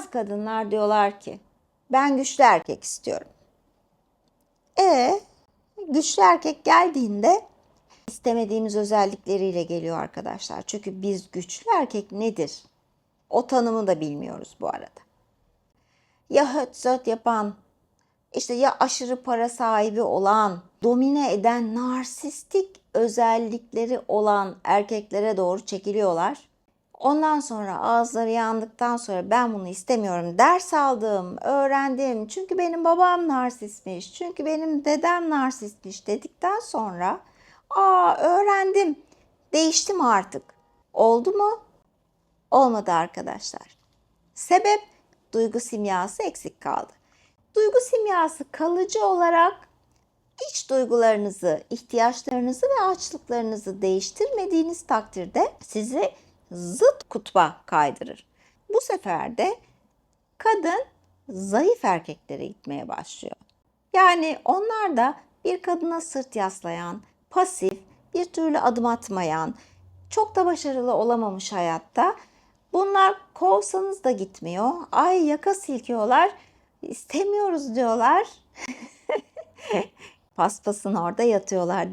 Bazı kadınlar diyorlar ki ben güçlü erkek istiyorum. E güçlü erkek geldiğinde istemediğimiz özellikleriyle geliyor arkadaşlar. Çünkü biz güçlü erkek nedir? O tanımı da bilmiyoruz bu arada. Ya höt yapan, işte ya aşırı para sahibi olan, domine eden narsistik özellikleri olan erkeklere doğru çekiliyorlar. Ondan sonra ağızları yandıktan sonra ben bunu istemiyorum. Ders aldım, öğrendim. Çünkü benim babam narsistmiş, çünkü benim dedem narsistmiş dedikten sonra aa öğrendim, değiştim artık. Oldu mu? Olmadı arkadaşlar. Sebep duygu simyası eksik kaldı. Duygu simyası kalıcı olarak iç duygularınızı, ihtiyaçlarınızı ve açlıklarınızı değiştirmediğiniz takdirde sizi zıt kutba kaydırır. Bu sefer de kadın zayıf erkeklere gitmeye başlıyor. Yani onlar da bir kadına sırt yaslayan, pasif, bir türlü adım atmayan, çok da başarılı olamamış hayatta. Bunlar kovsanız da gitmiyor. Ay yaka silkiyorlar. İstemiyoruz diyorlar. Paspasın orada yatıyorlar.